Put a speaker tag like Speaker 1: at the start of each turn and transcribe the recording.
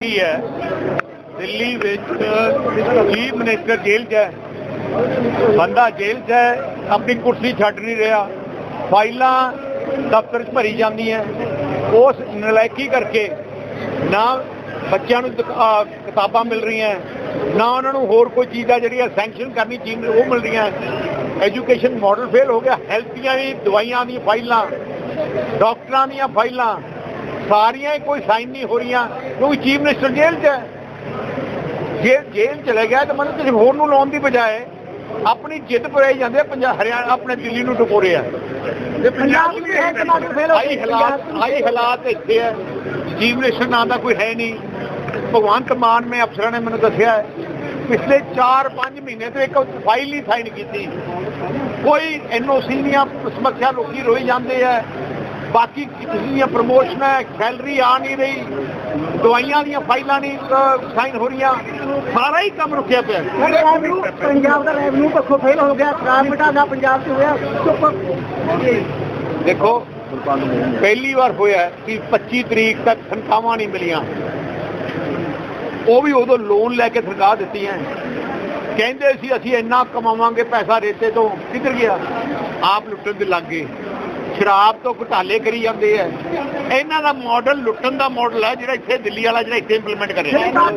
Speaker 1: ਕੀ ਹੈ? ਦਿੱਲੀ ਵਿੱਚ chief minister ਜੇਲ੍ਹ 'ਚ ਹੈ। ਬੰਦਾ ਜੇਲ੍ਹ 'ਚ ਹੈ, ਆਪਣੀ ਕੁਰਸੀ ਛੱਡ ਨਹੀਂ ਰਿਹਾ। ਫਾਈਲਾਂ ਦਫ਼ਤਰ 'ਚ ਭਰੀ ਜਾਂਦੀਆਂ। ਉਸ ਨਲਾਇਕੀ ਕਰਕੇ ਨਾ ਬੱਚਿਆਂ ਨੂੰ ਕਿਤਾਬਾਂ ਮਿਲ ਰਹੀਆਂ। ਨਾ ਉਹਨਾਂ ਨੂੰ ਹੋਰ ਕੋਈ ਚੀਜ਼ਾਂ ਜਿਹੜੀਆਂ ਸੈਂਕਸ਼ਨ ਕਰਨੀ, ਚੀਜ਼ ਉਹ ਮਿਲ ਰਹੀਆਂ। ਐਜੂਕੇਸ਼ਨ ਮਾਡਲ ਫੇਲ ਹੋ ਗਿਆ। ਹੈਲਥ ਦੀਆਂ ਵੀ ਦਵਾਈਆਂ ਦੀਆਂ ਫਾਈਲਾਂ, ਡਾਕਟਰਾਂ ਦੀਆਂ ਫਾਈਲਾਂ ਸਾਰੀਆਂ ਹੀ ਕੋਈ ਸਾਈਨ ਨਹੀਂ ਹੋ ਰਹੀਆਂ ਕਿਉਂਕਿ ਚੀਫ ਮਿਨਿਸਟਰ ਜੇਲ੍ਹ 'ਚ ਹੈ। ਜੇ ਜੇਲ੍ਹ ਚਲੇ ਗਿਆ ਤਾਂ ਮਤਲਬ ਕਿਸੇ ਹੋਰ ਨੂੰ ਲਾਉਣ ਦੀ ਬਜਾਏ ਆਪਣੀ ਜਿੱਦ ਪਰੇ ਜਾਂਦੇ ਪੰਜਾਬ ਹਰਿਆਣਾ ਆਪਣੇ ਦਿੱਲੀ ਨੂੰ ਟਕੋਰੇ ਆ। ਤੇ ਪੰਜਾਬ ਵੀ ਹੈ ਟਮਾਟਰ ਫੇਲ ਆਈ ਹਾਲਾਤ ਆਈ ਹਾਲਾਤ ਇੱਥੇ ਹੈ ਚੀਫ ਮਿਨਿਸਟਰ ਨਾਂ ਦਾ ਕੋਈ ਹੈ ਨਹੀਂ। ਭਗਵੰਤ ਮਾਨ ਨੇ ਅਫਸਰਾਂ ਨੇ ਮੈਨੂੰ ਦੱਸਿਆ ਹੈ, ਪਿਛਲੇ 4-5 ਮਹੀਨੇ ਤੋਂ ਇੱਕ ਫਾਈਲ ਨਹੀਂ ਸਾਈਨ ਕੀਤੀ। ਕੋਈ ਐਨਓਸੀ ਦੀਆਂ ਸਮੱਸਿਆ ਲੋਕੀ ਰੋਈ ਜਾਂਦੇ ਆ। ਬਾਕੀ ਕਿਸੇ ਦੀਆਂ ਪ੍ਰਮੋਸ਼ਨ ਹੈ ਸੈਲਰੀ ਆ ਨਹੀਂ ਰਹੀ ਦਵਾਈਆਂ ਦੀਆਂ ਫਾਈਲਾਂ ਨਹੀਂ ਸਾਈਨ ਹੋ ਰਹੀਆਂ ਸਾਰਾ ਹੀ ਕੰਮ ਰੁਕਿਆ ਪਿਆ।
Speaker 2: ਪੰਜਾਬ ਦਾ ਰੈਵਨਿਊ ਪੱਖੋਂ ਫੇਲ ਹੋ ਗਿਆ ਖਰਾਬ ਘਟਾਗਾ ਪੰਜਾਬ 'ਚ ਹੋਇਆ ਚੁੱਪ।
Speaker 1: ਦੇਖੋ ਪਹਿਲੀ ਵਾਰ ਹੋਇਆ ਕਿ 25 ਤਰੀਕ ਤੱਕ ਤਨਖਾਹਾਂ ਨਹੀਂ ਮਿਲੀਆਂ। ਉਹ ਵੀ ਉਦੋਂ ਲੋਨ ਲੈ ਕੇ ਸਰਕਾਰ ਦਿੱਤੀਆਂ। ਕਹਿੰਦੇ ਸੀ ਅਸੀਂ ਇੰਨਾ ਕਮਾਵਾਂਗੇ ਪੈਸਾ ਰੇਤੇ ਤੋਂ ਕਿੱਧਰ ਗਿਆ? ਆਪ ਲੁੱਟਣ ਦੇ ਲੱਗੇ ਸ਼ਰਾਬ ਤੋਂ ਘੁਟਾਲੇ ਕਰੀ ਜਾਂਦੇ ਆ। ਇਹਨਾਂ ਦਾ ਮਾਡਲ ਲੁੱਟਣ ਦਾ ਮਾਡਲ ਹੈ ਜਿਹੜਾ ਇੱਥੇ ਦਿੱਲੀ ਵਾਲਾ, ਜਿਹੜਾ ਇੱਥੇ ਇੰਪਲੀਮੈਂਟ ਕਰਿਆ।